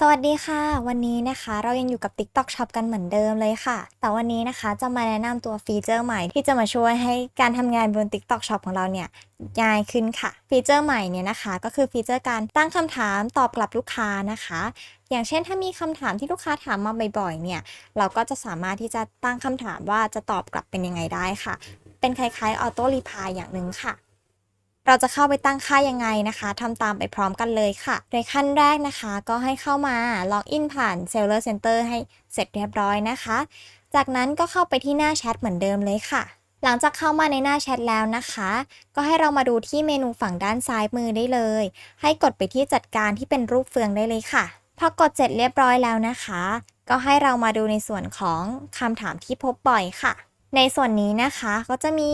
สวัสดีค่ะ วันนี้นะคะเรายังอยู่กับ TikTok Shop กันเหมือนเดิมเลยค่ะ แต่วันนี้นะคะจะมาแนะนำตัวฟีเจอร์ใหม่ที่จะมาช่วยให้การทำงานบน TikTok Shop ของเราเนี่ยง่ายขึ้นค่ะ ฟีเจอร์ใหม่เนี่ยนะคะ ก็คือฟีเจอร์การตั้งคำถามตอบกลับลูกค้านะคะ อย่างเช่นถ้ามีคำถามที่ลูกค้าถามมาบ่อยๆเนี่ยเราก็จะสามารถที่จะตั้งคำถามว่าจะตอบกลับเป็นยังไงได้ค่ะ เป็นคล้ายๆออโต้รีพายอย่างหนึ่งค่ะ เราจะเข้าไปตั้งค่ายังไงนะคะทำตามไปพร้อมกันเลยค่ะ โดยขั้นแรกนะคะ ก็ให้เข้ามาล็อกอินผ่าน Seller Center ให้เสร็จเรียบร้อยนะคะ จากนั้นก็เข้าไปที่หน้าแชทเหมือนเดิมเลยค่ะ หลังจากเข้ามาในหน้าแชทแล้วนะคะ ก็ให้เรามาดูที่เมนูฝั่งด้านซ้ายมือได้เลย ให้กดไปที่จัดการที่เป็นรูปเฟืองได้เลยค่ะ พอกดเสร็จเรียบร้อยแล้วนะคะ ก็ให้เรามาดูในส่วนของคำถามที่พบบ่อยค่ะในส่วนนี้นะคะก็จะมี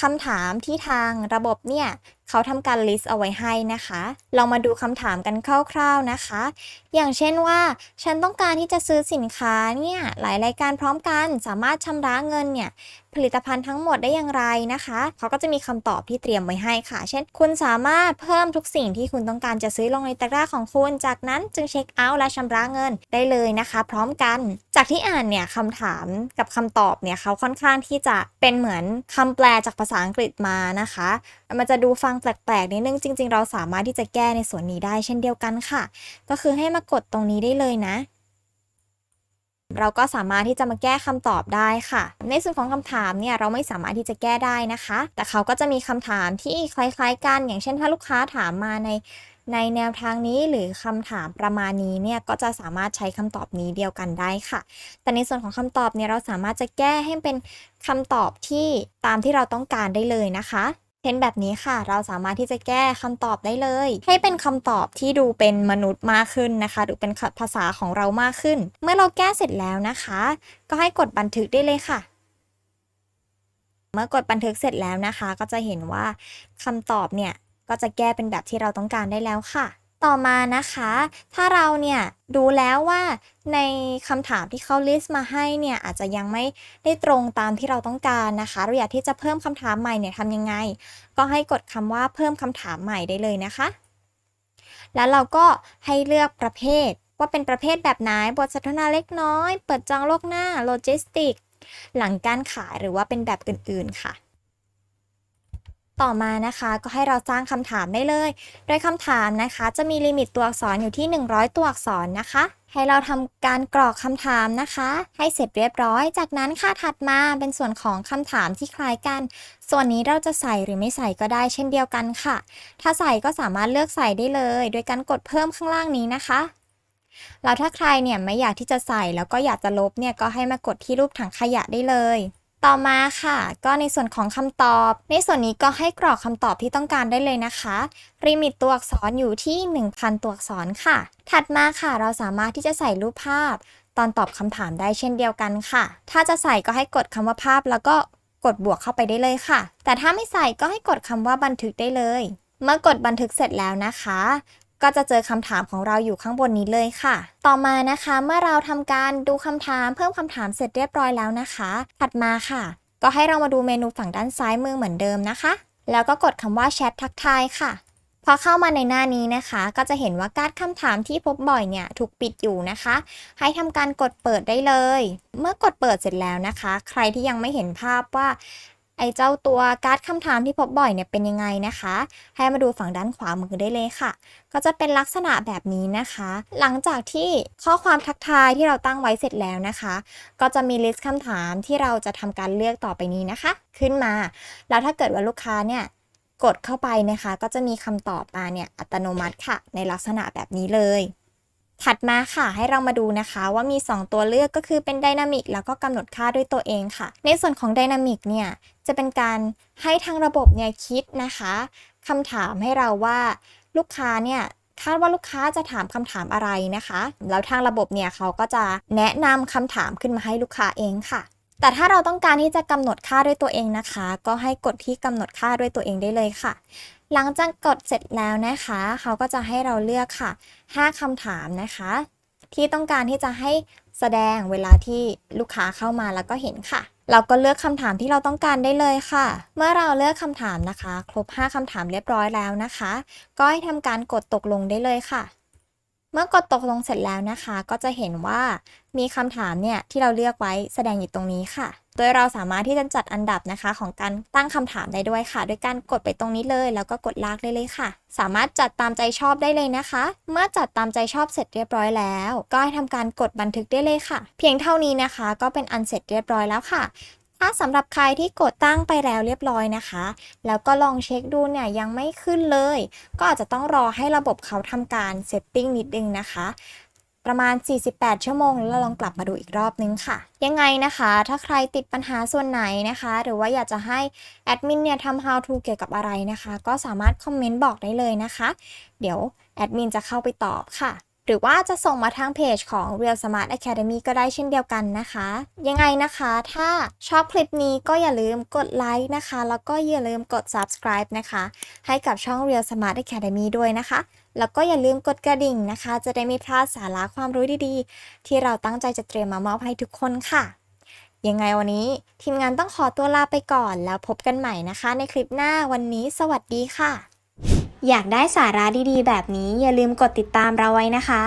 คำถามที่ทางระบบเนี่ยเขาทำการ list เอาไว้ให้นะคะเรามาดูคำถามกันคร่าวๆนะคะ อย่างเช่นว่า ฉันต้องการที่จะซื้อสินค้าเนี่ยหลายรายการพร้อมกัน สามารถชำระเงินเนี่ยผลิตภัณฑ์ทั้งหมดได้อย่างไรนะคะ เขาก็จะมีคำตอบที่เตรียมไว้ให้ค่ะ เช่น คุณสามารถเพิ่มทุกสิ่งที่คุณต้องการจะซื้อลงในตะกร้าของคุณ จากนั้นจึงเช็คเอาท์และชำระเงินได้เลยนะคะ พร้อมกัน จากที่อ่านเนี่ยคำถามกับคำตอบเนี่ยเขาค่อนข้างที่จะเป็นเหมือนคำแปลจากภาษาอังกฤษมานะคะ มันจะดูฟังแปลกๆนิดนึงจริง ๆ เราสามารถที่จะแก้ในส่วนนี้ได้เช่นเดียวกันค่ะ ก็คือให้มากดตรงนี้ได้เลยนะเราก็สามารถที่จะมาแก้คำตอบได้ค่ะ ในส่วนของคำถามเนี่ยเราไม่สามารถที่จะแก้ได้นะคะ แต่เขาก็จะมีคำถามที่คล้ายๆกัน อย่างเช่นถ้าลูกค้าถามมาใน ในแนวทางนี้หรือคำถามประมาณนี้เนี่ยก็จะสามารถใช้คำตอบนี้เดียวกันได้ค่ะ แต่ในส่วนของคำตอบเนี่ยเราสามารถจะแก้ให้เป็นคำตอบที่ตามที่เราต้องการได้เลยนะคะเช่นแบบนี้ค่ะ เราสามารถที่จะแก้คำตอบได้เลย ให้เป็นคำตอบที่ดูเป็นมนุษย์มากขึ้นนะคะดูเป็นภาษาของเรามากขึ้น เมื่อเราแก้เสร็จแล้วนะคะ ก็ให้กดบันทึกได้เลยค่ะ เมื่อกดบันทึกเสร็จแล้วนะคะ ก็จะเห็นว่าคำตอบเนี่ย ก็จะแก้เป็นแบบที่เราต้องการได้แล้วค่ะ ต่อมานะคะ ถ้าเราเนี่ยดูแล้วว่าในคำถามที่เขา list มาให้เนี่ยอาจจะยังไม่ได้ตรงตามที่เราต้องการนะคะเราอยากที่จะเพิ่มคำถามใหม่เนี่ยทำยังไง ก็ให้กดคำว่าเพิ่มคำถามใหม่ได้เลยนะคะ แล้วเราก็ให้เลือกประเภทว่าเป็นประเภทแบบไหน บทสนทนาเล็กน้อย เปิดจองโลกหน้า โลจิสติก หลังการขายหรือว่าเป็นแบบอื่นๆค่ะ ต่อมานะคะก็ให้เราสร้างคำถามได้เลย โดยคำถามนะคะจะมีลิมิตตัวอักษรอยู่ที่ 100 ตัวอักษรนะคะ ให้เราทำการกรอกคำถามนะคะ ให้เสร็จเรียบร้อย จากนั้นค่ะถัดมาเป็นส่วนของคำถามที่คล้ายกัน ส่วนนี้เราจะใส่หรือไม่ใส่ก็ได้เช่นเดียวกันค่ะ ถ้าใส่ก็สามารถเลือกใส่ได้เลย โดยการกดเพิ่มข้างล่างนี้นะคะแล้วถ้าใครเนี่ยไม่อยากที่จะใส่แล้วก็อยากจะลบเนี่ยก็ให้มากดที่รูปถังขยะได้เลย ต่อมาค่ะ ก็ในส่วนของคำตอบ ในส่วนนี้ก็ให้กรอกคำตอบที่ต้องการได้เลยนะคะลิมิตตัวอักษรอยู่ที่ 1,000 ตัวอักษรค่ะ ถัดมาค่ะเราสามารถที่จะใส่รูปภาพ ตอนตอบคำถามได้เช่นเดียวกันค่ะ ถ้าจะใส่ก็ให้กดคำว่าภาพแล้วก็กดบวกเข้าไปได้เลยค่ะ แต่ถ้าไม่ใส่ก็ให้กดคำว่าบันทึกได้เลย เมื่อกดบันทึกเสร็จแล้วนะคะ ก็จะเจอคำถามของเราอยู่ข้างบนนี้เลยค่ะ ต่อมานะคะเมื่อเราทำการดูคำถามเพิ่มคำถามเสร็จเรียบร้อยแล้วนะคะ ถัดมาค่ะ ก็ให้เรามาดูเมนูฝั่งด้านซ้ายมือเหมือนเดิมนะคะ แล้วก็กดคำว่าแชททักทายค่ะพอเข้ามาในหน้านี้นะคะ ก็จะเห็นว่าการดคำถามที่พบบ่อยเนี่ยถูกปิดอยู่นะคะ ให้ทำการกดเปิดได้เลย เมื่อกดเปิดเสร็จแล้วนะคะ ใครที่ยังไม่เห็นภาพว่า ไอ้เจ้าตัวการ์ดคำถามที่พบบ่อยเนี่ยเป็นยังไงนะคะ ให้มาดูฝั่งด้านขวามือได้เลยค่ะ ก็จะเป็นลักษณะแบบนี้นะคะ หลังจากที่ข้อความทักทายที่เราตั้งไว้เสร็จแล้วนะคะ ก็จะมีลิสต์คำถามที่เราจะทำการเลือกต่อไปนี้นะคะ ขึ้นมา แล้วถ้าเกิดว่าลูกค้าเนี่ยกดเข้าไปนะคะ ก็จะมีคำตอบมาเนี่ยอัตโนมัติค่ะ ในลักษณะแบบนี้เลย ถัดมาค่ะให้เรามาดูนะคะว่ามี 2 ตัวเลือกก็คือเป็นไดนามิกแล้วก็กำหนดค่าด้วยตัวเองค่ะ ในส่วนของไดนามิกเนี่ยจะเป็นการให้ทางระบบเนี่ยคิดนะคะคำถามให้เราว่าลูกค้าเนี่ยคาดว่าลูกค้าจะถามคำถามอะไรนะคะ แล้วทางระบบเนี่ยเขาก็จะแนะนำคำถามขึ้นมาให้ลูกค้าเองค่ะ แต่ถ้าเราต้องการที่จะกำหนดค่าด้วยตัวเองนะคะ ก็ให้กดที่กำหนดค่าด้วยตัวเองได้เลยค่ะ หลังจากกดเสร็จแล้วนะคะ เขาก็จะให้เราเลือกค่ะ 5คำถามนะคะ ที่ต้องการที่จะให้แสดงเวลาที่ลูกค้าเข้ามาแล้วก็เห็นค่ะ เราก็เลือกคำถามที่เราต้องการได้เลยค่ะ เมื่อเราเลือกคำถามนะคะ ครบ 5คำถามเรียบร้อยแล้วนะคะ ก็ให้ทำการกดตกลงได้เลยค่ะ เมื่อกดตกลงเสร็จแล้วนะคะ ก็จะเห็นว่ามีคำถามเนี่ยที่เราเลือกไว้แสดงอยู่ตรงนี้ค่ะ โดยเราสามารถที่จะจัดอันดับนะคะ ของการตั้งคำถามได้ด้วยค่ะ โดยการกดไปตรงนี้เลย แล้วก็กดลากได้เลยค่ะ สามารถจัดตามใจชอบได้เลยนะคะ เมื่อจัดตามใจชอบเสร็จเรียบร้อยแล้ว ก็ให้ทำการกดบันทึกได้เลยค่ะ เพียงเท่านี้นะคะ ก็เป็นอันเสร็จเรียบร้อยแล้วค่ะ ถ้าสำหรับใครที่กดตั้งไปแล้วเรียบร้อยนะคะ แล้วก็ลองเช็คดูเนี่ยยังไม่ขึ้นเลย ก็อาจจะต้องรอให้ระบบเขาทำการเซตติ้งนิดนึงนะคะประมาณ 48 ชั่วโมง แล้วลองกลับมาดูอีกรอบนึงค่ะ ยังไงนะคะ ถ้าใครติดปัญหาส่วนไหนนะคะ หรือว่าอยากจะให้แอดมินเนี่ยทำ how to เกี่ยวกับอะไรนะคะ ก็สามารถคอมเมนต์บอกได้เลยนะคะ เดี๋ยวแอดมินจะเข้าไปตอบค่ะ หรือว่าจะส่งมาทางเพจของ Real Smart Academy ก็ได้เช่นเดียวกันนะคะ ยังไงนะคะ ถ้าชอบคลิปนี้ก็อย่าลืมกดไลค์นะคะ แล้วก็อย่าลืมกด subscribe นะคะ ให้กับช่อง Real Smart Academy ด้วยนะคะ แล้วก็อย่าลืมกดกระดิ่งนะคะ จะได้ไม่พลาดสาระความรู้ดีๆ ที่เราตั้งใจจะเตรียมมามอบให้ทุกคนค่ะยังไงวันนี้ทีมงานต้องขอตัวลาไปก่อนแล้วพบกันใหม่นะคะ ในคลิปหน้าวันนี้สวัสดีค่ะ อยากได้สาระดีๆ แบบนี้อย่าลืมกดติดตามเราไว้นะคะ